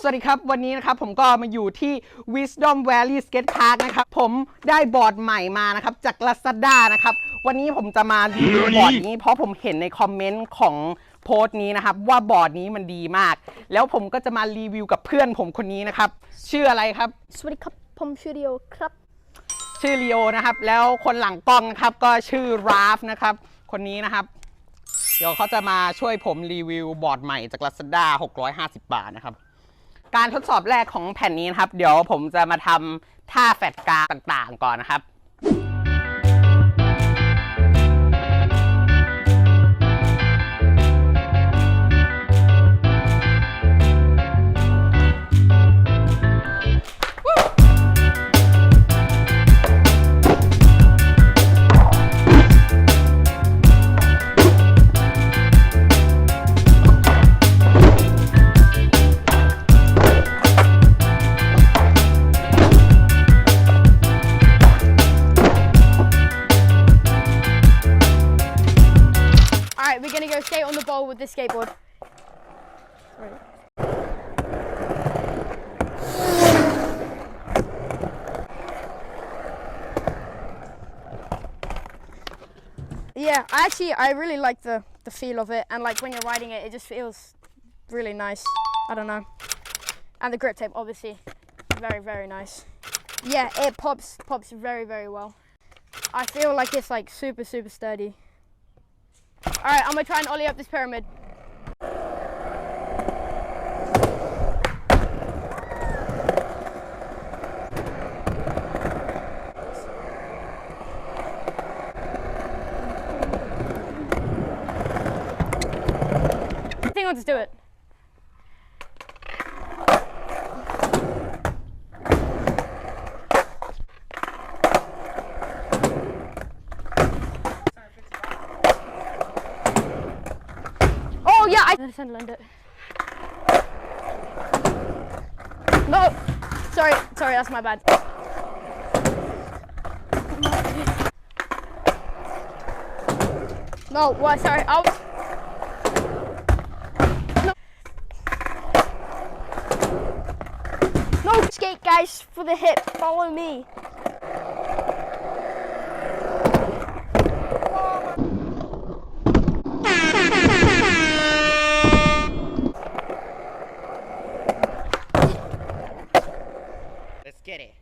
สวัสดีครับ วันนี้นะครับผมก็มาอยู่ที่ Wisdom Valley Skate Park นะครับ ผมได้บอร์ดใหม่มานะครับ จาก Lazada นะครับ วันนี้ผมจะมารีวิวบอร์ดนี้ เพราะผมเห็นในคอมเมนต์ของโพสต์นี้นะครับ ว่าบอร์ดนี้มันดีมาก แล้วผมก็จะมารีวิวกับเพื่อนผมคนนี้นะครับ ชื่ออะไรครับ สวัสดีครับ ผมชื่อเดียวครับ ชื่อลีโอนะครับ แล้วคนหลังกล้องนะครับก็ชื่อราฟนะครับ คนนี้นะครับ เดี๋ยวเขาจะมาช่วยผมรีวิวบอร์ดใหม่จาก Lazada 650 บาทนะครับ การทดสอบแรกของแผ่นนี้นะครับ เดี๋ยวผมจะมาทำท่าแฟดกราต่างๆ ก่อนนะครับ ball with this skateboard. Yeah, I actually I really like the the feel of it and like when you're riding it it just feels really nice. I don't know. And the grip tape obviously very very nice. Yeah, it pops pops very very well. I feel like it's like super super sturdy. Alright, I'm gonna try and ollie up this pyramid. I think do it. I just lend it. No, sorry, sorry, that's my bad. No, what? Sorry, I'll. No. No, skate guys for the hip. Follow me. Get it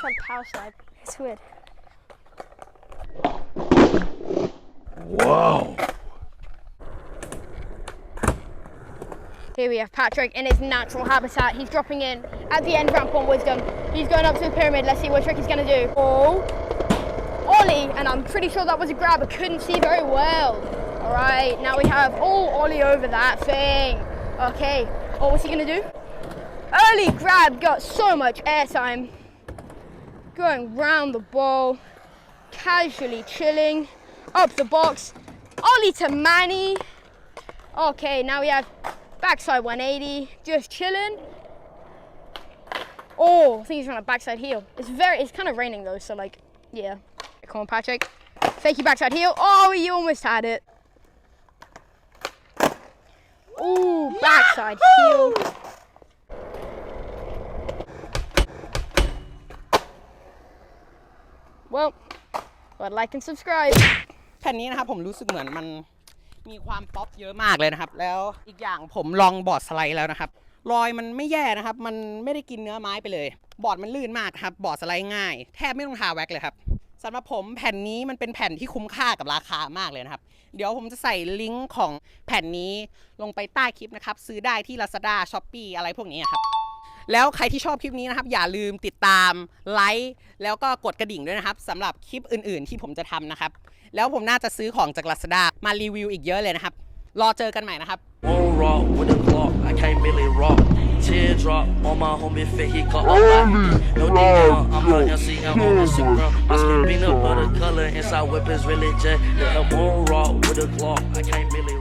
Try to power slide. It's weird. Whoa. Here we have Patrick in his natural habitat. He's dropping in at the end ramp on Wisdom. He's going up to the pyramid. Let's see what trick he's going to do. Oh, Ollie, and I'm pretty sure that was a grab. I couldn't see very well. All right, now we have oh Ollie over that thing. Okay. Oh, what's he to do? Early grab got so much airtime. Going round the ball, casually chilling up the box. Ollie to Manny. Okay, now we have backside 180, just chilling. Oh, I think he's trying a backside heel. It's very, it's kind of raining though, so like, yeah. Come on, Patrick. Fake you backside heel. Oh, you almost had it. Ooh, backside heel. Well, but like and subscribe. แผ่นนี้นะครับผมรู้สึกเหมือนมันมีความป๊อปเยอะมากเลยนะครับ แล้วอีกอย่างผมลองบอร์ดสไลด์แล้วนะครับ รอยมันไม่แย่นะครับ มันไม่ได้กินเนื้อไม้ไปเลย บอร์ดมันลื่นมากครับ บอร์ดสไลด์ง่าย แทบไม่ต้องทาแว็กเลยครับ สำหรับผมแผ่นนี้มันเป็นแผ่นที่คุ้มค่ากับราคามากเลยนะครับ เดี๋ยวผมจะใส่ลิงก์ของแผ่นนี้ลงไปใต้คลิปนะครับ ซื้อได้ที่ Lazada Shopee อะไรพวกนี้ครับแล้วใครที่ชอบคลิปนี้นะครับ อย่าลืมติดตามไลค์แล้วก็กดกระดิ่งด้วยนะครับสำหรับคลิปอื่น ๆ ที่ผมจะทำนะครับ แล้วผมน่าจะซื้อของจาก Lazada มารีวิวอีกเยอะเลยนะครับ รอเจอกันใหม่นะครับ One rock with a clock, I can't really rock. Teardrop on my homie fit, he got a lot. No DM, I'm her MCM on Instagram. My skin peanut butter color inside is really jet. Yeah, one rock with a clock, I can't really